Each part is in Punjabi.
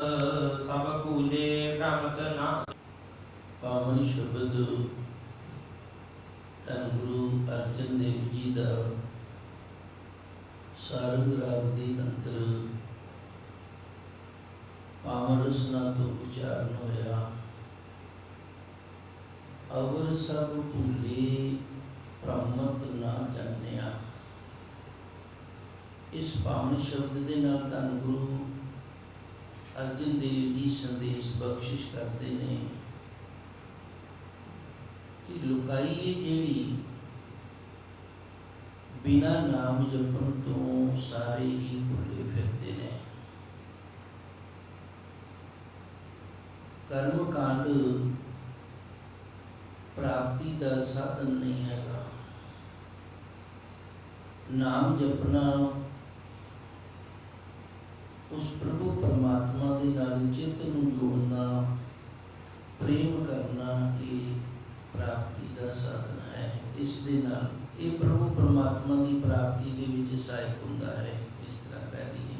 ਸਭ ਪੂਜੇ ਭ੍ਰਮਤ ਨਾ ਪਾਵਨ ਸ਼ਬਦ ਧੰਨ ਗੁਰੂ ਅਰਜਨ ਦੇਵ ਜੀ ਦਾ ਸਾਰੰਗ ਰਾਗ ਦੇ ਅੰਤਰ ਪਾਵਨ ਰਸਨਾ ਤੋਂ ਉਚਾਰਨ ਹੋਇਆ। ਅਵਰ ਸਭ ਭੁੱਲੇ ਭ੍ਰਮਤ ਨਾ ਜਾਣਿਆ। ਇਸ ਪਾਵਨ ਸ਼ਬਦ ਦੇ ਨਾਲ ਧੰਨ ਗੁਰੂ ਅਰਜਨ ਦੇਵ ਜੀ ਸੰਦੇਸ਼ ਬਖਸ਼ਿਸ਼ ਕਰਦੇ ਨੇ ਕਿ ਲੁਕਾਈ ਹੈ ਜਿਹੜੀ ਬਿਨਾ ਨਾਮ ਜਪਣ ਤੋਂ ਸਾਰੇ ਹੀ ਭੁੱਲੇ ਫਿਰਦੇ ਨੇ। ਕਰਮ ਕਾਂਡ ਪ੍ਰਾਪਤੀ ਦਾ ਸਾਧਨ ਨਹੀਂ ਹੈਗਾ। ਨਾਮ ਜਪਣਾ ਉਸ ਪ੍ਰਭੂ ਪਰਮਾਤਮਾ ਦੇ ਨਾਲ ਚਿੱਤ ਨੂੰ ਜੋੜਨਾ, ਪ੍ਰੇਮ ਕਰਨਾ ਇਹ ਪ੍ਰਾਪਤੀ ਦਾ ਸਾਧਨ ਹੈ। ਇਸ ਦੇ ਨਾਲ ਇਹ ਪ੍ਰਭੂ ਪਰਮਾਤਮਾ ਦੀ ਪ੍ਰਾਪਤੀ ਦੇ ਵਿੱਚ ਸਹਾਇਕ ਹੁੰਦਾ ਹੈ। ਇਸ ਤਰ੍ਹਾਂ ਕਹਿ ਲਈਏ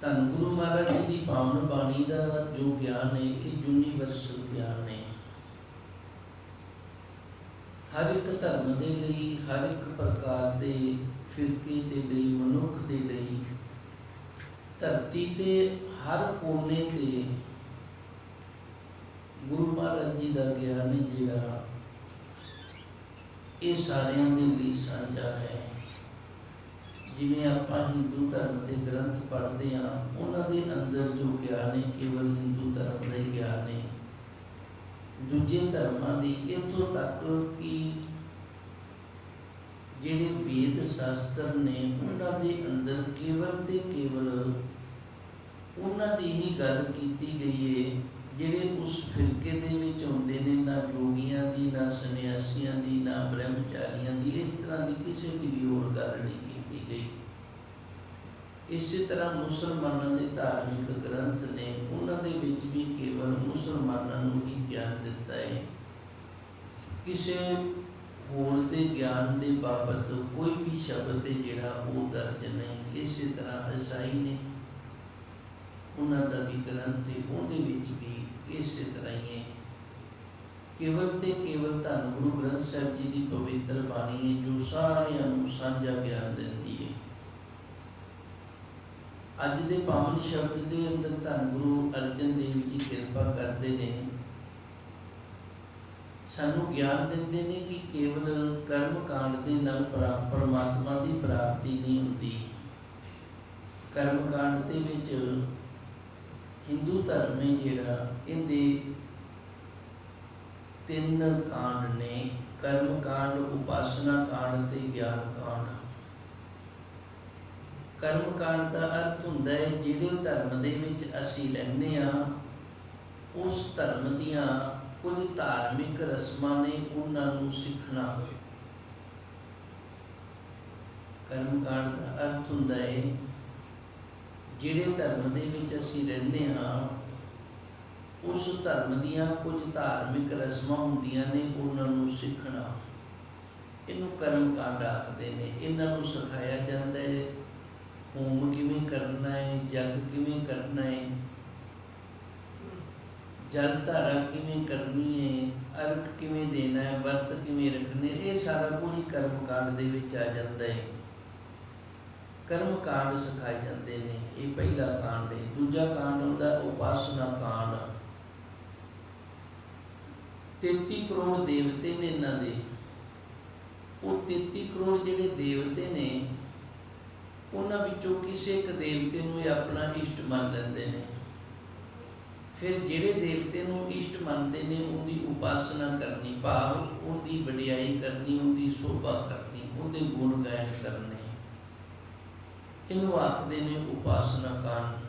ਧੰਨ ਗੁਰੂ ਮਹਾਰਾਜ ਜੀ ਦੀ ਪਾਵਨ ਬਾਣੀ ਦਾ ਜੋ ਗਿਆਨ ਹੈ, ਇਹ ਯੂਨੀਵਰਸਲ ਗਿਆਨ ਹੈ। ਹਰ ਇੱਕ ਧਰਮ ਦੇ ਲਈ, ਹਰ ਇੱਕ ਪ੍ਰਕਾਰ ਦੇ ਫਿਰਕੇ ਦੇ ਲਈ, ਮਨੁੱਖ ਦੇ ਲਈ, ਧਰਤੀ ਤੇ ਹਰ ਕੋਨੇ ਤੇ ਗੁਰੂ ਮਹਾਰਾਜ ਜੀ ਦਾ ਗਿਆਨ ਜਿਹੜਾ ਇਹ ਸਾਰਿਆਂ ਦੇ ਲਈ ਸਾਂਝਾ ਹੈ। ਜਿਵੇਂ ਆਪਾਂ ਹਿੰਦੂ ਧਰਮ ਦੇ ਗ੍ਰੰਥ ਪੜ੍ਹਦੇ ਆ ਉਹਨਾਂ ਦੇ ਅੰਦਰ ਜੋ ਗਿਆਨ ਹੈ, ਕੇਵਲ ਹਿੰਦੂ ਧਰਮ ਦਾ ਹੀ ਗਿਆਨ ਹੈ। ਦੂਜੇ ਧਰਮਾਂ ਦੀ ਇੱਥੋਂ ਤੱਕ ਕਿ ਜਿਹੜੇ ਵੇਦ ਸ਼ਾਸਤਰ ਨੇ ਉਹਨਾਂ ਦੇ ਅੰਦਰ ਕੇਵਲ ਤੇ ਕੇਵਲ ਉਹਨਾਂ ਦੀ ਹੀ ਗੱਲ ਕੀਤੀ ਗਈ ਹੈ ਜਿਹੜੇ ਉਸ ਫਿਰਕੇ ਦੇ ਵਿੱਚ ਹੁੰਦੇ ਨੇ, ਨਾ ਜੋਗੀਆਂ ਦੀ, ਨਾ ਸੰਨਿਆਸੀਆਂ ਦੀ, ਨਾ ਬ੍ਰਹਮਚਾਰੀਆਂ ਦੀ, ਇਸ ਤਰ੍ਹਾਂ ਦੀ ਕਿਸੇ ਦੀ ਵੀ ਹੋਰ ਗੱਲ ਨਹੀਂ ਕੀਤੀ ਗਈ। ਇਸੇ ਤਰ੍ਹਾਂ ਮੁਸਲਮਾਨਾਂ ਦੇ ਧਾਰਮਿਕ ਗ੍ਰੰਥ ਨੇ ਉਹਨਾਂ ਦੇ ਵਿੱਚ ਵੀ ਕੇਵਲ ਮੁਸਲਮਾਨਾਂ ਨੂੰ ਹੀ ਗਿਆਨ ਦਿੱਤਾ ਹੈ ਕਿਸੇ ਹੋਣ ਦੇ ਗਿਆਨ ਦੇ ਬਾਬਤ ਕੋਈ ਵੀ ਸ਼ਬਦ ਹੈ ਜਿਹੜਾ ਉਹ ਦਰਜ ਨਹੀਂ, ਇਸੇ ਤਰ੍ਹਾਂ ਈਸਾਈ ਨੇ। ਉਹਨਾਂ ਦਾ ਵੀ ਗ੍ਰੰਥ ਹੈ ਉਹਦੇ ਵਿੱਚ ਵੀ ਇਸੇ ਤਰ੍ਹਾਂ ਹੀ ਹੈ। ਕੇਵਲ ਤੇ ਕੇਵਲ ਧੰਨ ਗੁਰੂ ਗ੍ਰੰਥ ਸਾਹਿਬ ਜੀ ਦੀ ਪਵਿੱਤਰ ਬਾਣੀ ਹੈ, ਜੋ ਸਾਰਿਆਂ ਨੂੰ ਸਾਂਝਾ ਗਿਆਨ ਦਿੰਦੀ ਹੈ। ਅੱਜ ਦੇ ਪਾਵਨ ਸ਼ਬਦ ਦੇ ਅੰਦਰ ਧੰਨ ਗੁਰੂ ਅਰਜਨ ਦੇਵ ਜੀ ਕਿਰਪਾ ਕਰਦੇ ਨੇ। ਸਾਨੂੰ ਗਿਆਨ ਦਿੰਦੇ ਨੇ ਕਿ ਕੇਵਲ ਕਰਮ ਕਾਂਡ ਦੇ ਨਾਲ ਪਰਾ- ਪਰਮਾਤਮਾ ਦੀ ਪ੍ਰਾਪਤੀ ਨਹੀਂ ਹੁੰਦੀ। ਕਰਮ ਕਾਂਡ ਦੇ ਵਿੱਚ ਹਿੰਦੂ ਧਰਮ ਹੈ ਜਿਹੜਾ, ਇਹਦੇ ਤਿੰਨ ਕਾਂਡ ਨੇ। ਕਰਮ ਕਾਂਡ, ਉਪਾਸਨਾ ਕਾਂਡ ਤੇ ਗਿਆਨ ਕਾਂਡ। ਕਰਮ ਕਾਂਡ ਦਾ ਅਰਥ ਹੁੰਦਾ ਹੈ, ਜਿਹੜੇ ਧਰਮ ਦੇ ਵਿੱਚ ਅਸੀਂ ਰਹਿੰਦੇ ਆ ਉਸ ਧਰਮ ਦੀਆਂ ਕੁਝ ਧਾਰਮਿਕ ਰਸਮਾਂ ਨੇ ਉਹਨਾਂ ਨੂੰ ਸਿੱਖਣਾ ਕਰਮ ਕਾਂਡ ਦਾ ਅਰਥ ਹੁੰਦਾ ਹੈ, ਜਿਹੜੇ ਧਰਮ ਦੇ ਵਿੱਚ ਅਸੀਂ ਰਹਿੰਦੇ ਹਾਂ, ਉਸ ਧਰਮ ਦੀਆਂ ਕੁਝ ਧਾਰਮਿਕ ਰਸਮਾਂ ਹੁੰਦੀਆਂ ਨੇ, ਉਹਨਾਂ ਨੂੰ ਸਿੱਖਣਾ। ਇਹਨੂੰ ਕਰਮ ਕਾਂਡ ਆਖਦੇ ਨੇ। ਇਹਨਾਂ ਨੂੰ ਸਿਖਾਇਆ ਜਾਂਦਾ ਹੈ, ਹੋਮ ਕਿਵੇਂ ਕਰਨਾ ਹੈ, ਜਗ ਕਿਵੇਂ ਕਰਨਾ ਹੈ ਜਲ ਧਾਰਾ ਕਿਵੇਂ ਕਰਨੀ ਹੈ ਅਰਕ ਕਿਵੇਂ ਦੇਣਾ ਹੈ ਵਰਤ ਕਿਵੇਂ ਰੱਖਣੇ ਇਹ ਸਾਰਾ ਕੁਝ ਹੀ ਕਰਮ ਕਾਂਡ ਦੇ ਵਿੱਚ ਆ ਜਾਂਦਾ ਹੈ ਕਰਮ ਕਾਂਡ ਸਿਖਾਏ ਜਾਂਦੇ ਨੇ, ਇਹ ਪਹਿਲਾ ਕਾਂਡ ਹੈ ਦੂਜਾ ਕਾਂਡ ਹੁੰਦਾ ਉਪਾਸਨਾ ਕਾਂਡ। 33 ਕਰੋੜ ਦੇਵਤੇ ਨੇ ਇਹਨਾਂ ਦੇ। ਉਹ 33 ਕਰੋੜ ਜਿਹੜੇ ਦੇਵਤੇ ਨੇ, ਉਹਨਾਂ ਵਿੱਚੋਂ ਕਿਸੇ ਇੱਕ ਦੇਵਤੇ ਨੂੰ ਇਹ ਆਪਣਾ ਇਸ਼ਟ ਮੰਨ ਲੈਂਦੇ ਨੇ। ਫਿਰ ਜਿਹੜੇ ਦੇਵਤੇ ਨੂੰ ਇਸ਼ਟ ਮੰਨਦੇ ਨੇ, ਉਹਦੀ ਉਪਾਸਨਾ ਕਰਨੀ, ਭਾਵ ਉਹਦੀ ਵਡਿਆਈ ਕਰਨੀ, ਉਹਦੀ ਸੋਭਾ ਕਰਨੀ, ਉਹਦੇ ਗੁਣ ਗਾਇਨ ਕਰਨੇ। ਇਹਨੂੰ ਆਖਦੇ ਨੇ ਉਪਾਸਨਾ ਕਾਂਡ।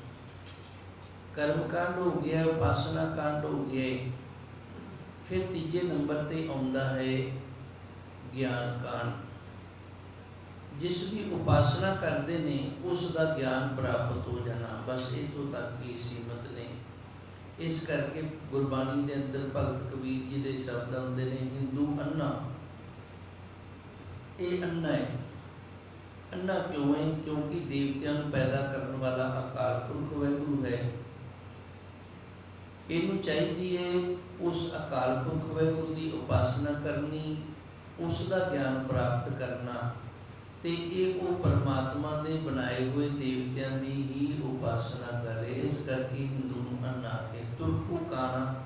ਕਰਮ ਕਾਂਡ ਹੋ ਗਿਆ, ਉਪਾਸਨਾ ਕਾਂਡ ਹੋ ਗਿਆ। ਫਿਰ ਤੀਜੇ ਨੰਬਰ ਤੇ ਆਉਂਦਾ ਹੈ ਗਿਆਨ ਕਾਂਡ। ਜਿਸ ਦੀ ਉਪਾਸਨਾ ਕਰਦੇ ਨੇ, ਉਸ ਦਾ ਗਿਆਨ ਪ੍ਰਾਪਤ ਹੋ ਜਾਣਾ। ਬਸ ਇਥੋਂ ਤੱਕ ਹੀ ਸੀਮਤ ਨੇ। ਇਸ ਕਰਕੇ ਗੁਰਬਾਣੀ ਦੇ ਅੰਦਰ ਭਗਤ ਕਬੀਰ ਜੀ ਦੇ ਸ਼ਬਦ ਆਉਂਦੇ ਨੇ, ਹਿੰਦੂ ਅੰਨਾ। ਇਹ ਅੰਨਾ ਹੈ। ਅੰਨਾ ਕਿਉਂ ਹੈ? ਕਿਉਂਕਿ ਦੇਵਤਿਆਂ ਨੂੰ ਪੈਦਾ ਕਰਨ ਵਾਲਾ ਅਕਾਲ ਪੁਰਖ ਵਾਹਿਗੁਰੂ ਹੈ। ਇਹਨੂੰ ਚਾਹੀਦੀ ਹੈ ਉਸ ਅਕਾਲ ਪੁਰਖ ਵਾਹਿਗੁਰੂ ਦੀ ਉਪਾਸਨਾ ਕਰਨੀ, ਉਸ ਦਾ ਗਿਆਨ ਪ੍ਰਾਪਤ ਕਰਨਾ ਤੇ ਇਹ ਉਹ ਪਰਮਾਤਮਾ ਦੇ ਬਣਾਏ ਹੋਏ ਦੇਵਤਿਆਂ ਉਪਾਸਨਾ ਕਰੇ, ਇਸ ਕਰਕੇ ਹਿੰਦੂ ਨੂੰ ਅੰਨਾ ਕੇ ਤੁਰਕੂ ਕਾਣਾ।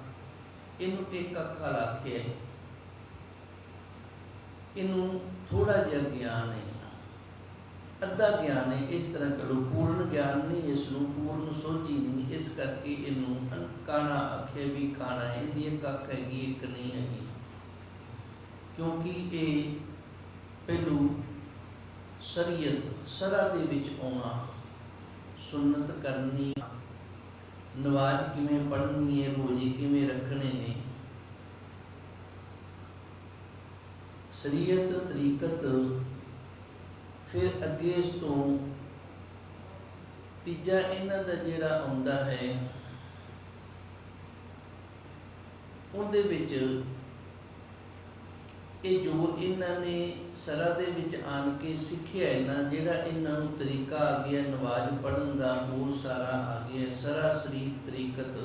ਇਹਨੂੰ ਇੱਕ ਅੱਖਰ ਆਖਿਆ ਇਹਨੂੰ ਥੋੜਾ ਜਿਹਾ ਗਿਆਨ ਹੈ। ਅੱਧਾ ਗਿਆਨ ਹੈ, ਇਸ ਤਰ੍ਹਾਂ ਕਰੋ। ਪੂਰਨ ਗਿਆਨ ਨਹੀਂ ਇਸ ਨੂੰ ਪੂਰਨ ਸੋਝੀ ਨਹੀਂ। ਇਸ ਕਰਕੇ ਇਹਨੂੰ ਅਨ- ਆਖਿਆ ਵੀ ਕਾਣਾ ਹੈ। ਇਹਦੀ ਇੱਕ ਅੱਖ ਹੈਗੀ, ਇੱਕ ਨਹੀਂ ਹੈਗੀ। ਕਿਉਂਕਿ ਇਹ ਪਹਿਲੂ ਸ਼ਰੀਅਤ, ਸਰਾ ਦੇ ਵਿੱਚ ਆਉਣਾ ਸੁਨਨਤ ਕਰਨੀ ਨਵਾਜ਼ ਕਿਵੇਂ ਪੜ੍ਹਨੀ ਹੈ ਰੋਜ਼ੇ ਕਿਵੇਂ ਰੱਖਣੇ ਨੇ। ਸ਼ਰੀਅਤ, ਤਰੀਕਤ ਫਿਰ ਅੱਗੇ ਇਸ ਤੋਂ ਤੀਜਾ ਇਹਨਾਂ ਦਾ ਜਿਹੜਾ ਆਉਂਦਾ ਹੈ, ਉਹਦੇ ਵਿੱਚ ਇਹ ਜੋ ਇਹਨਾਂ ਨੇ ਸਰਾ ਦੇ ਵਿੱਚ ਆਣ ਕੇ ਸਿੱਖਿਆ ਹੈ ਨਾ ਜਿਹੜਾ ਇਹਨਾਂ ਨੂੰ ਤਰੀਕਾ ਆ ਗਿਆ ਨਵਾਜ਼ ਪੜਨ ਦਾ, ਹੋਰ ਸਾਰਾ ਆ ਗਿਆ ਸਰਾ ਸਰੀਰ ਤਰੀਕਤ।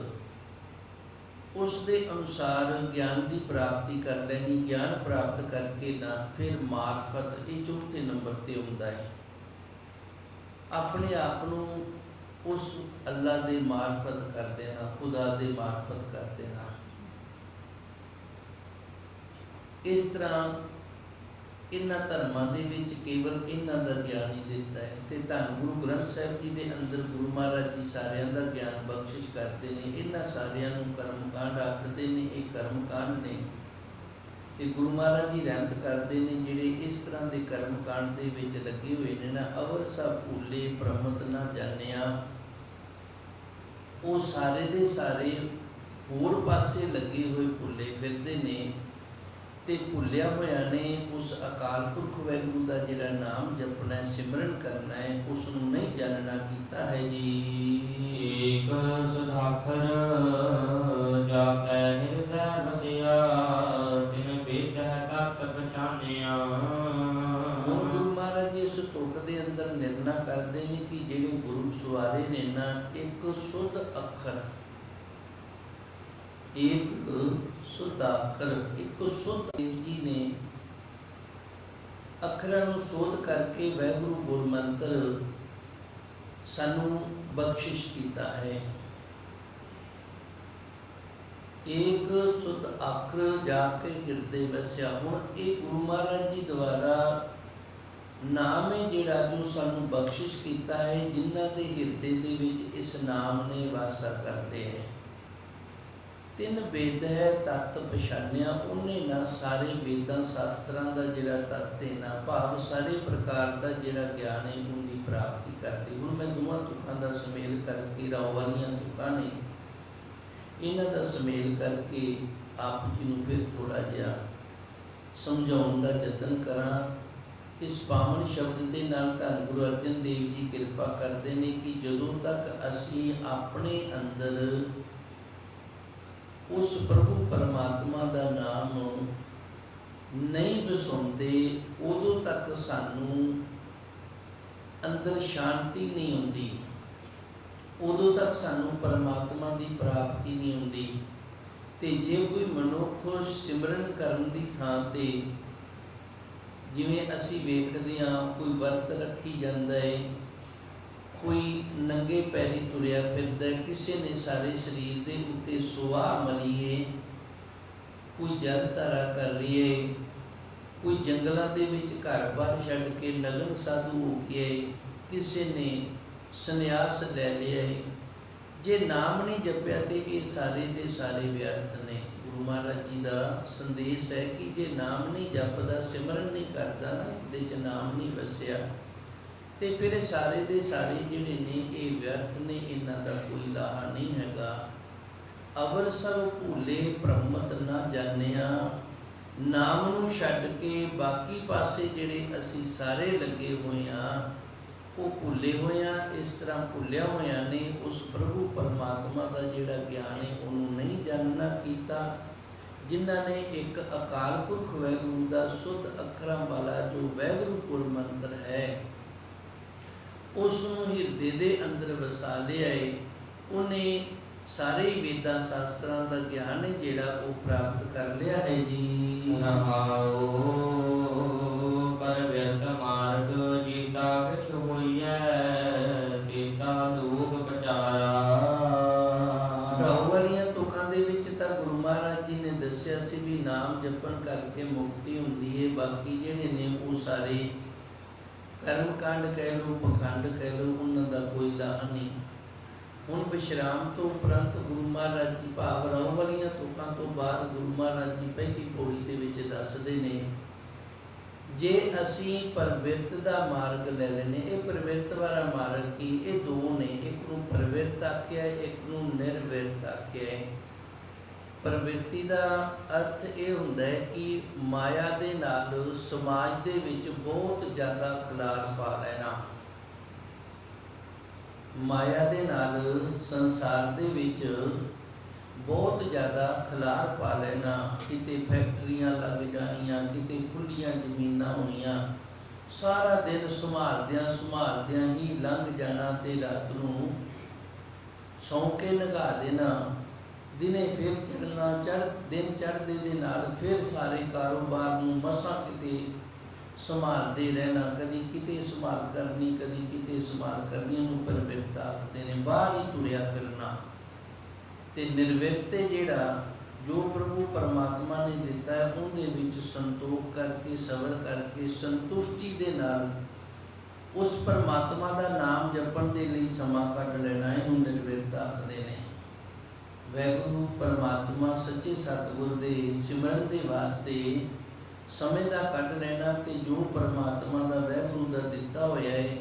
ਉਸ ਦੇ ਅਨੁਸਾਰ ਗਿਆਨ ਦੀ ਪ੍ਰਾਪਤੀ ਕਰ ਲੈਣੀ, ਗਿਆਨ ਪ੍ਰਾਪਤ ਕਰਕੇ ਨਾ ਫਿਰ ਮਾਰਫਤ, ਇਹ ਚੌਥੇ ਨੰਬਰ ਤੇ ਆਉਂਦਾ ਹੈ। ਆਪਣੇ ਆਪ ਨੂੰ ਉਸ ਅੱਲਾ ਦੇ ਮਾਰਫਤ ਕਰ ਦੇਣਾ, ਖੁਦਾ ਦੇ ਮਾਰਫਤ ਕਰ ਦੇਣਾ। ਇਸ ਤਰ੍ਹਾਂ ਇਹਨਾਂ ਧਰਮਾਂ ਦੇ ਵਿੱਚ ਕੇਵਲ ਇਹਨਾਂ ਦਾ ਗਿਆਨ ਹੀ ਦਿੱਤਾ ਹੈ ਤੇ ਧੰਨ ਗੁਰੂ ਗ੍ਰੰਥ ਸਾਹਿਬ ਜੀ ਦੇ ਅੰਦਰ ਗੁਰੂ ਮਹਾਰਾਜ ਜੀ ਸਾਰਿਆਂ ਦਾ ਗਿਆਨ ਬਖਸ਼ਿਸ਼ ਕਰਦੇ ਨੇ, ਇਹਨਾਂ ਸਾਰਿਆਂ ਨੂੰ ਕਰਮਕਾਂਡ ਆਖਦੇ ਨੇ, ਇਹ ਕਰਮਕਾਂਡ ਨੇ। ਤੇ ਗੁਰੂ ਮਹਾਰਾਜ ਜੀ ਰਹਿਮਤ ਕਰਦੇ ਨੇ, ਜਿਹੜੇ ਇਸ ਤਰ੍ਹਾਂ ਦੇ ਕਰਮਕਾਂਡ ਦੇ ਵਿੱਚ ਲੱਗੇ ਹੋਏ ਨੇ ਨਾ, ਅਵਰ ਸਭ ਭੁੱਲੇ, ਪ੍ਰਮਤ ਨਾ ਜਾਣਿਆ। ਉਹ ਸਾਰੇ ਦੇ ਸਾਰੇ ਹੋਰ ਪਾਸੇ ਲੱਗੇ ਹੋਏ ਭੁੱਲੇ ਫਿਰਦੇ ਨੇ ਤੇ ਭੁੱਲਿਆ ਹੋਇਆ ਨੇ ਉਸ ਅਕਾਲ ਪੁਰਖ ਵਾਹਿਗੁਰੂ ਦਾ ਜਿਹੜਾ ਨਾਮ ਜਪਣਾ ਹੈ ਸਿਮਰਨ ਕਰਨਾ ਹੈ ਉਸ ਨੂੰ ਨਹੀਂ ਜਾਣਨਾ ਕੀਤਾ ਹੈ ਜੀ। ਏਕ ਸੁਧਾਖਰ ਜਾਪੈ ਹਿਰਦੈ ਬਸਿਆ ਤਿਨ ਬੇਦਹ ਤਤ ਪਛਾਨਿਆ। ਹੁਣ ਗੁਰੂ ਮਹਾਰਾਜ ਜੀ ਇਸ ਤੁਕ ਦੇ ਅੰਦਰ ਨਿਰਣਾ ਕਰਦੇ ਨੇ ਕਿ ਜਿਹੜੇ ਗੁਰੂ ਸਵਾਰੇ ਨੇ ਨਾ ਇੱਕ ਸੁਧ ਅੱਖਰ ਇੱਕ ਸੁਧ ਆਖਰ, ਇੱਕ ਸੁਧ ਦੇਵ ਜੀ ਨੇ ਅੱਖਰਾਂ ਨੂੰ ਸੋਧ ਕਰਕੇ ਵਾਹਿਗੁਰੂ ਗੁਰ ਮੰਤਰ ਸਾਨੂੰ ਬਖਸ਼ਿਸ਼ ਕੀਤਾ ਹੈ। ਏਕ ਸੁਧ ਅੱਖਰ ਜਾ ਕੇ ਹਿਰਦੇ ਵਸਿਆ। ਹੁਣ ਇਹ ਗੁਰੂ ਮਹਾਰਾਜ ਜੀ ਦੁਆਰਾ ਨਾਮ ਹੈ ਜਿਹੜਾ ਜੋ ਸਾਨੂੰ ਬਖਸ਼ਿਸ਼ ਕੀਤਾ ਹੈ, ਜਿਨ੍ਹਾਂ ਦੇ ਹਿਰਦੇ ਦੇ ਵਿੱਚ ਇਸ ਨਾਮ ਨੇ ਵਾਸਾ ਕਰਦੇ ਹੈ। ਤਿੰਨ ਵੇਦ ਹੈ, ਤਤ ਪਛਾਨਿਆ ਉਹਨੇ ਨਾ ਸਾਰੇ ਵੇਦਾਂ ਸ਼ਾਸਤਰਾਂ ਦਾ ਜਿਹੜਾ ਤਤ ਹੈ ਨਾ ਭਾਵ, ਸਾਰੇ ਪ੍ਰਕਾਰ ਦਾ ਜਿਹੜਾ ਗਿਆਨ ਹੈ, ਉਹਦੀ ਪ੍ਰਾਪਤੀ ਕਰਦੇ। ਹੁਣ ਮੈਂ ਦੋਵਾਂ ਤੁਕਾਂ ਦਾ ਸੁਮੇਲ ਕਰਕੇ ਰਾਉ ਵਾਲੀਆਂ ਤੁਕਾਂ ਨੇ ਇਹਨਾਂ ਦਾ ਸੁਮੇਲ ਕਰਕੇ ਆਪ ਜੀ ਨੂੰ ਫਿਰ ਥੋੜਾ ਜਿਹਾ ਸਮਝਾਉਣ ਦਾ ਯਤਨ ਕਰਾਂ। ਇਸ ਪਾਵਨ ਸ਼ਬਦ ਦੇ ਨਾਲ ਧੰਨ ਗੁਰੂ ਅਰਜਨ ਦੇਵ ਜੀ ਕਿਰਪਾ ਕਰਦੇ ਨੇ ਕਿ ਜਦੋਂ ਤੱਕ ਅਸੀਂ ਆਪਣੇ ਅੰਦਰ ਉਸ ਪ੍ਰਭੂ ਪਰਮਾਤਮਾ ਦਾ ਨਾਮ ਨਹੀਂ ਵਸਾਉਂਦੇ, ਉਦੋਂ ਤੱਕ ਸਾਨੂੰ ਅੰਦਰ ਸ਼ਾਂਤੀ ਨਹੀਂ ਹੁੰਦੀ। ਉਦੋਂ ਤੱਕ ਸਾਨੂੰ ਪਰਮਾਤਮਾ ਦੀ ਪ੍ਰਾਪਤੀ ਨਹੀਂ ਹੁੰਦੀ। ਤੇ ਜੇ ਕੋਈ ਮਨੁੱਖ ਸਿਮਰਨ ਕਰਨ ਦੀ ਥਾਂ ਤੇ ਜਿਵੇਂ ਅਸੀਂ ਵੇਖਦੇ ਹਾਂ, ਕੋਈ ਵਰਤ ਰੱਖੀ ਜਾਂਦਾ ਹੈ ਕੋਈ ਨੰਗੇ ਪੈਰੀ ਤੁਰਿਆ ਫਿਰਦਾ ਕਿਸੇ ਨੇ ਸਾਰੇ ਸਰੀਰ ਦੇ ਉੱਤੇ ਸੁਆਹ ਮਲੀਏ, ਕੋਈ ਜਲ ਧਾਰਾ ਕਰ ਰਹੀ ਕੋਈ ਜੰਗਲਾਂ ਦੇ ਵਿੱਚ ਘਰ-ਬਾਰ ਛੱਡ ਕੇ ਨਗਨ ਸਾਧੂ ਹੋ ਕੇ ਕਿਸੇ ਨੇ ਸੰਨਿਆਸ ਲੈ ਲਿਆ ਜੇ ਨਾਮ ਨਹੀਂ ਜਪਿਆ ਤੇ ਇਹ ਸਾਰੇ ਦੇ ਸਾਰੇ ਵਿਅਰਥ ਨੇ। ਗੁਰੂ ਮਹਾਰਾਜ ਜੀ ਦਾ ਸੰਦੇਸ਼ ਹੈ ਕਿ ਜੇ ਨਾਮ ਨਹੀਂ ਜਪਦਾ, ਸਿਮਰਨ ਨਹੀਂ ਕਰਦਾ ਨਾ, ਇਹਦੇ ਚ ਨਾਮ ਨਹੀਂ ਵਸਿਆ। ਤੇ ਫਿਰ ਇਹ ਸਾਰੇ ਦੇ ਸਾਰੇ ਜਿਹੜੇ ਨੇ, ਇਹ ਵਿਅਰਥ ਨੇ, ਇਹਨਾਂ ਦਾ ਕੋਈ ਲਾਹਾ ਨਹੀਂ ਹੈਗਾ। ਅਵਰ ਸਭ ਭੂਲੇ ਬ੍ਰਹਮਤ ਨਾ ਜਾਣਿਆ। ਨਾਮ ਨੂੰ ਛੱਡ ਕੇ ਬਾਕੀ ਪਾਸੇ ਜਿਹੜੇ ਅਸੀਂ ਸਾਰੇ ਲੱਗੇ ਹੋਏ ਆ, ਉਹ ਭੁੱਲੇ ਹੋਏ ਆ, ਇਸ ਤਰ੍ਹਾਂ ਭੁੱਲਿਆ ਹੋਇਆ ਨੇ, ਉਸ ਪ੍ਰਭੂ ਪਰਮਾਤਮਾ ਦਾ ਜਿਹੜਾ ਗਿਆਨ ਹੈ, ਉਹਨੂੰ ਨਹੀਂ ਜਾਣਨਾ ਕੀਤਾ। ਜਿਨ੍ਹਾਂ ਨੇ ਇੱਕ ਅਕਾਲ ਪੁਰਖ ਵਾਹਿਗੁਰੂ ਦਾ ਸੁੱਧ ਅੱਖਰਾਂ ਵਾਲਾ ਜੋ ਵਾਹਿਗੁਰੂ ਗੁਰ ਉਸ ਨੂੰ ਹਿਰਦੇ ਦੇ ਅੰਦਰ ਵਸਾ ਲਿਆ ਏ ਉਹਨੇ ਸਾਰੇ ਵੇਦਾਂ ਸ਼ਾਸਤਰਾਂ ਦਾ ਗਿਆਨ ਹੈ ਜਿਹੜਾ ਉਹ ਪ੍ਰਾਪਤ ਕਰ ਲਿਆ ਹੈ ਜੀ। ਰਹਾਉ ਪਰ ਵਿਅਰਥ ਮਾਰਗ ਜੀਤਾ ਕਿਛ ਹੋਈਐ ਤੀਤਾ ਲੋਕ ਪਚਾਰਾ। ਰਾਹੂ ਵਾਲੀਆਂ ਤੁਕਾਂ ਦੇ ਵਿੱਚ ਤਾਂ ਗੁਰੂ ਮਹਾਰਾਜ ਜੀ ਨੇ ਦੱਸਿਆ ਸੀ ਵੀ ਨਾਮ ਜਪਣ ਕਰਕੇ ਮੁਕਤੀ ਹੁੰਦੀ ਹੈ ਬਾਕੀ ਜਿਹੜੇ ਨੇ ਉਹ ਸਾਰੇ ਕਰਮ ਕਾਂਡ ਕਹਿ ਲੋ ਪਖੰਡ ਕਹਿ ਲੋ ਉਹਨਾਂ ਦਾ ਕੋਈ ਨਹੀਂ। ਹੁਣ ਵਿਸ਼ਰਾਮ ਤੋਂ ਉਪਰੰਤ ਗੁਰੂ ਮਹਾਰਾਜ ਜੀ ਭਾਵ ਰਾਹੂ ਵਾਲੀਆਂ ਤੁਕਾਂ ਤੋਂ ਬਾਅਦ ਗੁਰੂ ਮਹਾਰਾਜ ਜੀ ਪਹਿਲੀ ਪੌੜੀ ਦੇ ਵਿੱਚ ਦੱਸਦੇ ਨੇ ਜੇ ਅਸੀਂ ਪਰਵਿਰਤ ਦਾ ਮਾਰਗ ਲੈ ਲੈਨੇ ਇਹ ਪਰਵਿਰਤ ਵਾਲਾ ਮਾਰਗ ਕੀ? ਇਹ ਦੋ ਨੇ ਇੱਕ ਨੂੰ ਪਰਵਿਰਤ ਆਖਿਆ ਹੈ, ਇੱਕ ਨੂੰ ਨਿਰਵਿਰਤ ਆਖਿਆ। ਹੈ ਪ੍ਰਵਿਰਤੀ ਦਾ ਅਰਥ ਇਹ ਹੁੰਦਾ ਹੈ ਕਿ ਮਾਇਆ ਦੇ ਨਾਲ ਸਮਾਜ ਦੇ ਵਿੱਚ ਬਹੁਤ ਜ਼ਿਆਦਾ ਖਲਾਰ ਪਾ ਲੈਣਾ ਮਾਇਆ ਦੇ ਨਾਲ ਸੰਸਾਰ ਦੇ ਵਿੱਚ ਬਹੁਤ ਜ਼ਿਆਦਾ ਖਲਾਰ ਪਾ ਲੈਣਾ। ਕਿਤੇ ਫੈਕਟਰੀਆਂ ਲੱਗ ਜਾਣੀਆਂ, ਕਿਤੇ ਖੁੱਲੀਆਂ ਜ਼ਮੀਨਾਂ ਹੋਣੀਆਂ, ਸਾਰਾ ਦਿਨ ਸੰਭਾਲਦਿਆਂ ਸੰਭਾਲਦਿਆਂ ਹੀ ਲੰਘ ਜਾਣਾ ਤੇ ਰਾਤ ਨੂੰ ਸੌਂ ਕੇ ਨਗਾ ਦੇਣਾ। ਦਿਨੇ ਫਿਰ ਚੜਨਾ ਚੜ ਦਿਨ ਚੜ੍ਹਦੇ ਦੇ ਨਾਲ ਫਿਰ ਸਾਰੇ ਕਾਰੋਬਾਰ ਨੂੰ ਮਸਾਂ ਕਿਤੇ ਸੰਭਾਲਦੇ ਰਹਿਣਾ, ਕਦੀ ਕਿਤੇ ਸੰਭਾਲ ਕਰਨੀ, ਕਦੀ ਕਿਤੇ ਸੰਭਾਲ ਕਰਨੀ ਨੂੰ ਪਰਵਿਰਤਾ ਆਖਦੇ ਨੇ, ਬਾਹਰ ਹੀ ਤੁਰਿਆ ਫਿਰਨਾ। ਤੇ ਨਿਰਵਿਰਤੇ ਜਿਹੜਾ ਜੋ ਪ੍ਰਭੂ ਪਰਮਾਤਮਾ ਨੇ ਦਿੱਤਾ ਹੈ, ਉਹਦੇ ਵਿੱਚ ਸੰਤੋਖ ਕਰਕੇ, ਸਬਰ ਕਰਕੇ, ਸੰਤੁਸ਼ਟੀ ਦੇ ਨਾਲ ਉਸ ਪਰਮਾਤਮਾ ਦਾ ਨਾਮ ਜਪਣ ਦੇ ਲਈ ਸਮਾਂ ਕੱਢ ਲੈਣਾ, ਇਹਨੂੰ ਨਿਰਵਿਰਤਾ ਆਖਦੇ ਨੇ। ਵੈਗੁਰੂ ਪਰਮਾਤਮਾ ਸੱਚੇ ਸਤਿਗੁਰ ਦੇ ਸਿਮਰਨ ਦੇ ਵਾਸਤੇ ਸਮੇਂ ਦਾ ਕੱਢ ਲੈਣਾ ਤੇ ਜੋ ਪਰਮਾਤਮਾ ਦਾ ਵੈਗੁਰੂ ਦਾ ਦਿੱਤਾ ਹੋਇਆ ਹੈ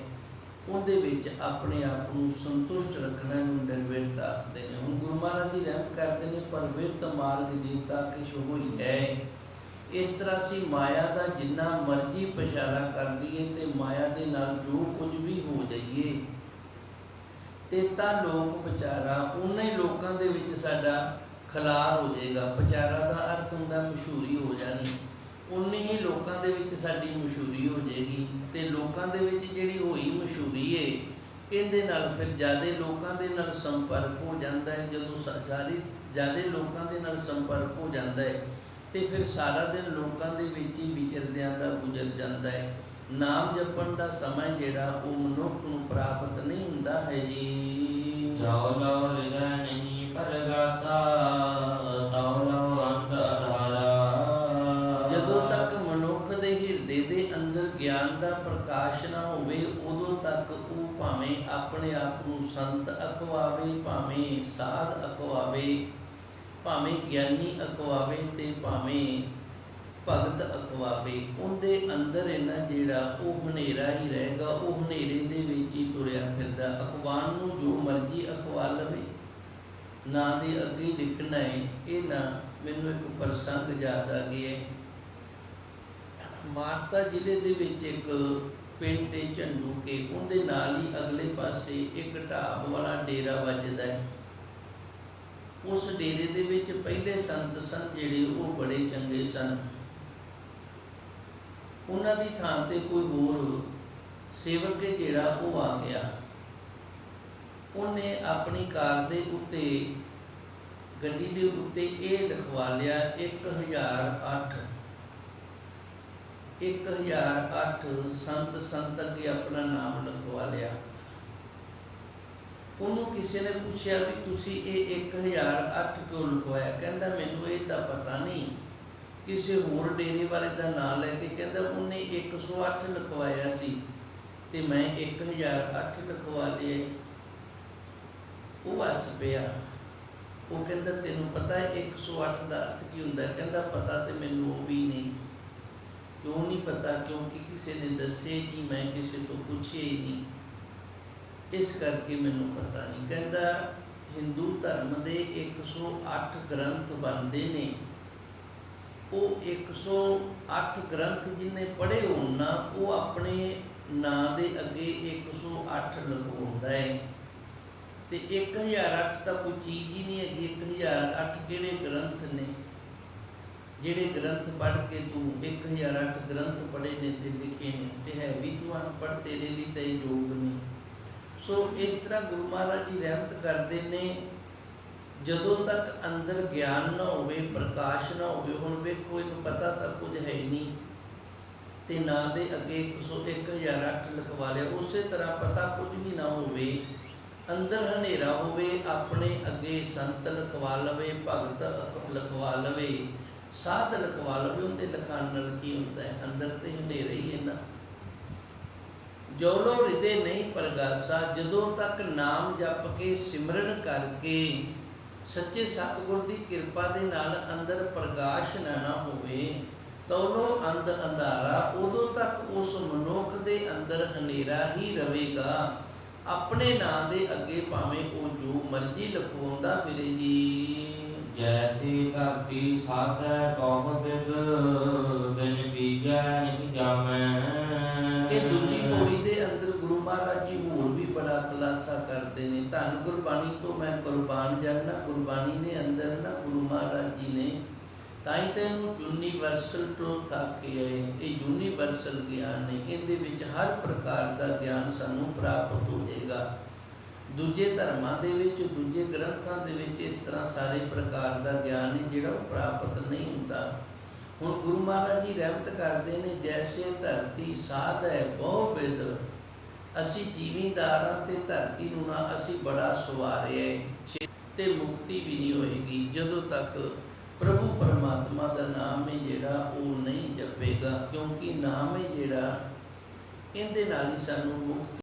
ਉਹਦੇ ਵਿੱਚ ਆਪਣੇ ਆਪ ਨੂੰ ਸੰਤੁਸ਼ਟ ਰੱਖਣਾ ਨੂੰ ਨਿਰਵਿਰਤਾ ਆਖਦੇ ਨੇ। ਹੁਣ ਗੁਰੂ ਮਹਾਰਾਜ ਦੀ ਰਹਿਮਤ ਕਰਦੇ ਨੇ ਪਰਵਿਰਤ ਮਾਰਗ ਜੀਤਾ ਕਿਛ ਹੋਈ ਹੈ। ਇਸ ਤਰ੍ਹਾਂ ਸੀ ਮਾਇਆ ਦਾ ਜਿੰਨਾ ਮਰਜ਼ੀ ਪਛਾਰਾ ਕਰ ਲਈਏ ਤੇ ਮਾਇਆ ਦੇ ਨਾਲ ਜੋ ਕੁਝ ਵੀ ਹੋ ਜਾਈਏ ਤੇ ਤਾਂ ਲੋਕ ਵਿਚਾਰਾ ਉਹਨੇ ਲੋਕਾਂ ਦੇ ਵਿੱਚ ਸਾਡਾ ਖਲਾਰ ਹੋ ਜਾਏਗਾ। ਵਿਚਾਰਾ ਦਾ ਅਰਥ ਹੁੰਦਾ ਮਸ਼ਹੂਰੀ ਹੋ ਜਾਣੀ। ਉਨੀ ਹੀ ਲੋਕਾਂ ਦੇ ਵਿੱਚ ਸਾਡੀ ਮਸ਼ਹੂਰੀ ਹੋ ਜਾਏਗੀ ਤੇ ਲੋਕਾਂ ਦੇ ਵਿੱਚ ਜਿਹੜੀ ਹੋਈ ਮਸ਼ਹੂਰੀ ਏ, ਇਹਦੇ ਨਾਲ ਫਿਰ ਜਿਆਦੇ ਲੋਕਾਂ ਦੇ ਨਾਲ ਸੰਪਰਕ ਹੋ ਜਾਂਦਾ ਹੈ ਜਦੋਂ ਸ- ਸਾਰੀ ਜਿਆਦੇ ਲੋਕਾਂ ਦੇ ਨਾਲ ਸੰਪਰਕ ਹੋ ਜਾਂਦਾ ਹੈ ਤੇ ਫਿਰ ਸਾਰਾ ਦਿਨ ਲੋਕਾਂ ਦੇ ਵਿੱਚ ਹੀ ਵਿਚਰਦਿਆਂ ਦਾ ਗੁਜ਼ਰ ਜਾਂਦਾ ਹੈ ਨਾਮ ਜਪਣ ਦਾ ਸਮਾਂ ਜਿਹੜਾ ਉਹ ਮਨੁੱਖ ਨੂੰ ਪ੍ਰਾਪਤ ਨਹੀਂ ਹੁੰਦਾ ਹੈ ਜੀ। ਜਾਉ ਲਉ ਹਿਰਦੈ ਨਹੀਂ ਪਰਗਾਸਾ ਤਉ ਲਉ ਅੰਤ ਅਧਾਰਾ। ਜਦੋਂ ਤੱਕ ਮਨੁੱਖ ਦੇ ਹਿਰਦੇ ਦੇ ਅੰਦਰ ਗਿਆਨ ਦਾ ਪ੍ਰਕਾਸ਼ ਨਾ ਹੋਵੇ ਉਦੋਂ ਤੱਕ ਉਹ ਭਾਵੇਂ ਆਪਣੇ ਆਪ ਨੂੰ ਸੰਤ ਅਖਵਾਵੇ ਭਾਵੇਂ ਸਾਧ ਅਖਵਾਵੇ ਭਾਵੇਂ ਗਿਆਨੀ ਅਖਵਾਵੇ ਤੇ ਭਾਵੇਂ ਭਗਤ ਅਖਵਾਵੇ ਉਹਦੇ ਅੰਦਰ ਇਹਨਾਂ ਜਿਹੜਾ ਉਹ ਹਨੇਰਾ ਹੀ ਰਹੇਗਾ, ਉਹ ਹਨੇਰੇ ਦੇ ਵਿੱਚ ਹੀ ਤੁਰਿਆ ਫਿਰਦਾ। ਅਖਵਾਨ ਨੂੰ ਜੋ ਮਰਜ਼ੀ ਅਖਵਾ ਲਵੇ, ਨਾ ਦੇ ਅੱਗੇ ਲਿਖਣਾ ਹੈ, ਇਹ ਨਾ ਮੈਨੂੰ ਇੱਕ ਪ੍ਰਸੰਗ ਯਾਦ ਆ ਗਿਆ ਮਾਨਸਾ ਜ਼ਿਲ੍ਹੇ ਦੇ ਵਿੱਚ ਇੱਕ ਪਿੰਡ ਹੈ ਝੰਡੂ ਕੇ, ਉਹਦੇ ਨਾਲ ਹੀ ਅਗਲੇ ਪਾਸੇ ਇੱਕ ਢਾਬ ਵਾਲਾ ਡੇਰਾ ਵੱਜਦਾ ਹੈ। ਉਸ ਡੇਰੇ ਦੇ ਵਿੱਚ ਪਹਿਲੇ ਸੰਤ ਸਨ ਜਿਹੜੇ, ਉਹ ਬੜੇ ਚੰਗੇ ਸਨ। ਉਹਨਾਂ ਦੀ ਥਾਂ ਤੇ ਕੋਈ ਹੋਰ ਸੇਵਕ ਹੈ ਜਿਹੜਾ ਉਹ ਆ ਗਿਆ। ਉਹਨੇ ਆਪਣੀ ਕਾਰ ਦੇ ਉੱਤੇ, ਗੱਡੀ ਦੇ ਉੱਤੇ ਇਹ ਲਿਖਵਾ ਲਿਆ 1008 1008 ਸੰਤ ਸੰਤ ਅੱਗੇ ਆਪਣਾ ਨਾਮ ਲਿਖਵਾ ਲਿਆ। ਉਹਨੂੰ ਕਿਸੇ ਨੇ ਪੁੱਛਿਆ ਵੀ ਤੁਸੀਂ ਇਹ 1008 ਕਿਉਂ ਲਿਖਵਾਇਆ? ਕਹਿੰਦਾ, ਮੈਨੂੰ ਇਹ ਤਾਂ ਪਤਾ ਨਹੀਂ। ਕਿਸੇ ਹੋਰ ਡੇਰੇ ਵਾਲੇ ਦਾ ਨਾਮ ਲੈ ਕੇ ਕਹਿੰਦਾ, ਉਹਨੇ 108 ਲਿਖਵਾਇਆ ਸੀ ਤੇ ਮੈਂ 1008 ਲਿਖਵਾ ਲਿਆ ਉਹ ਹੱਸ ਪਿਆ। ਉਹ ਕਹਿੰਦਾ, ਤੈਨੂੰ ਪਤਾ ਹੈ 108 ਦਾ ਅਰਥ ਕੀ ਹੁੰਦਾ? ਕਹਿੰਦਾ, ਪਤਾ ਤੇ ਮੈਨੂੰ ਉਹ ਵੀ ਨਹੀਂ। ਕਿਉਂ ਨਹੀਂ ਪਤਾ? ਕਿਉਂਕਿ ਕਿਸੇ ਨੇ ਦੱਸੇ ਕਿ ਮੈਂ ਕਿਸੇ ਤੋਂ ਪੁੱਛਿਆ ਹੀ ਨਹੀਂ। ਇਸ ਕਰਕੇ ਮੈਨੂੰ ਪਤਾ ਨਹੀਂ। ਕਹਿੰਦਾ, ਹਿੰਦੂ ਧਰਮ ਦੇ 108 ਗ੍ਰੰਥ ਬਣਦੇ ਨੇ। ਉਹ 108 ਗ੍ਰੰਥ ਜਿਹਨੇ ਪੜ੍ਹੇ ਹੋਣ ਨਾ, ਉਹ ਆਪਣੇ ਨਾਂ ਦੇ ਅੱਗੇ 108 ਲਿਖਵਾਉਂਦਾ ਹੈ। ਤੇ 1008 ਤਾਂ ਕੋਈ ਚੀਜ਼ ਹੀ ਨਹੀਂ ਹੈਗੀ 1008 ਕਿਹੜੇ ਗ੍ਰੰਥ ਨੇ? ਜਿਹੜੇ ਗ੍ਰੰਥ ਪੜ੍ਹ ਕੇ ਤੂੰ 1008 ਗ੍ਰੰਥ ਪੜ੍ਹੇ ਨੇ ਤੇ ਲਿਖੇ ਨੇ, ਤੇ ਹੈ ਵੀ ਤੁਹਾਨੂੰ ਪੜ੍ਹ ਤੇਰੇ ਲਈ ਤਾਂ ਇਹ ਯੋਗ ਨਹੀਂ। ਸੋ ਇਸ ਤਰ੍ਹਾਂ ਗੁਰੂ ਮਹਾਰਾਜ ਜੀ ਰਹਿਮਤ ਕਰਦੇ ਨੇ ਜਦੋਂ ਤੱਕ ਅੰਦਰ ਗਿਆਨ ਨਾ ਹੋਵੇ, ਪ੍ਰਕਾਸ਼ ਨਾ ਹੋਵੇ, ਹੁਣ ਵੇਖੋ ਇਹਨੂੰ ਪਤਾ ਤਾਂ ਕੁਝ ਹੈ ਹੀ ਨਹੀਂ। ਤੇ ਨਾ ਦੇ ਅੱਗੇ 1008 ਲਿਖਵਾ ਲਿਆ, ਉਸੇ ਤਰ੍ਹਾਂ ਪਤਾ ਕੁਝ ਵੀ ਨਾ ਹੋਵੇ, ਅੰਦਰ ਹਨੇਰਾ ਹੋਵੇ, ਆਪਣੇ ਅੱਗੇ ਸੰਤ ਲਿਖਵਾ ਲਵੇ, ਭਗਤ ਲਿਖਵਾ ਲਵੇ, ਸਾਧ ਲਿਖਵਾ ਲਵੇ, ਉਹਦੇ ਲਿਖਾਣ ਨਾਲ ਕੀ ਹੁੰਦਾ ਹੈ? ਅੰਦਰ ਤੇ ਹਨੇਰਾ ਹੀ ਹੈ ਨਾ। ਜੋ ਲੋ ਹਿਰਦੇ ਨਹੀਂ ਪ੍ਰਗਾਸਾ ਜਦੋਂ ਤੱਕ ਨਾਮ ਜਪ ਕੇ ਸਿਮਰਨ ਕਰਕੇ ਸੱਚੇ ਸਤਿਗੁਰ ਦੀ ਕਿਰਪਾ ਦੇ ਨਾਲ ਅੰਦਰ ਪ੍ਰਕਾਸ਼ ਨਾ ਨਾ ਹੋਵੇ ਤੌਲੋ ਅੰਧ ਅੰਧਾਰਾ ਉਦੋਂ ਤੱਕ ਉਸ ਮਨੁੱਖ ਦੇ ਅੰਦਰ ਹਨੇਰਾ ਹੀ ਰਵੇਗਾ ਆਪਣੇ ਨਾਂ ਦੇ ਅੱਗੇ ਭਾਵੇਂ ਉਹ ਜੋ ਮਰਜ਼ੀ ਲਖਵਾਉਂਦਾ ਫਿਰੇ ਜੀ। ਜੈਸੀ ਧਰਤੀ ਸਾਧੈ ਕਉ ਬਿਗ, ਬਿਨ ਬੀਜੈ ਨਹੀਂ ਜਾਮੈ ਇਹ ਦੂਜੀ ਪੌੜੀ ਦੇ ਅੰਦਰ ਗੁਰੂ ਮਹਾਰਾਜ ਜੀ ਹੋਰ ਵੀ ਬੜਾ ਖੁਲਾਸਾ ਕਰਦੇ ਨੇ ਧੰਨ ਗੁਰਬਾਣੀ ਤੋਂ ਮੈਂ ਕੁਰਬਾਨ ਜਾਣਾ ਗੁਰਬਾਣੀ ਦੇ ਅੰਦਰ ਨਾ ਗੁਰੂ ਮਹਾਰਾਜ ਜੀ ਨੇ ਤਾਂ ਹੀ ਤਾਂ ਇਹਨੂੰ ਯੂਨੀਵਰਸਲ ਟਰੂਥ ਆਖਿਆ ਹੈ ਇਹ ਯੂਨੀਵਰਸਲ ਗਿਆਨ ਹੈ ਇਹਦੇ ਵਿੱਚ ਹਰ ਪ੍ਰਕਾਰ ਦਾ ਗਿਆਨ ਸਾਨੂੰ ਪ੍ਰਾਪਤ ਹੋ ਜਾਏਗਾ। ਦੂਜੇ ਧਰਮਾਂ ਦੇ ਵਿੱਚ, ਦੂਜੇ ਗ੍ਰੰਥਾਂ ਦੇ ਵਿੱਚ ਇਸ ਤਰ੍ਹਾਂ ਸਾਰੇ ਪ੍ਰਕਾਰ ਦਾ ਗਿਆਨ ਹੈ ਜਿਹੜਾ ਉਹ ਪ੍ਰਾਪਤ ਨਹੀਂ ਹੁੰਦਾ। ਹੁਣ ਗੁਰੂ ਮਹਾਰਾਜ ਜੀ ਰਹਿਮਤ ਕਰਦੇ ਨੇ, ਜੈਸੇ ਧਰਤੀ ਸਾਧ ਹੈ ਬਹੁ ਬਿਦ। ਅਸੀਂ ਜੀਵੀਦਾਰਾਂ ਤੇ ਧਰਤੀ ਨੂੰ ਨਾ ਅਸੀਂ ਬੜਾ ਸਵਾਰਿਆ ਤੇ ਮੁਕਤੀ ਵੀ ਨਹੀਂ ਹੋਏਗੀ ਜਦੋਂ ਤੱਕ ਪ੍ਰਭੂ ਪਰਮਾਤਮਾ ਦਾ ਨਾਮ ਹੈ ਜਿਹੜਾ ਉਹ ਨਹੀਂ ਜਪੇਗਾ, ਕਿਉਂਕਿ ਨਾਮ ਹੈ ਜਿਹੜਾ ਇਹਦੇ ਨਾਲ ਹੀ ਸਾਨੂੰ ਮੁਕਤ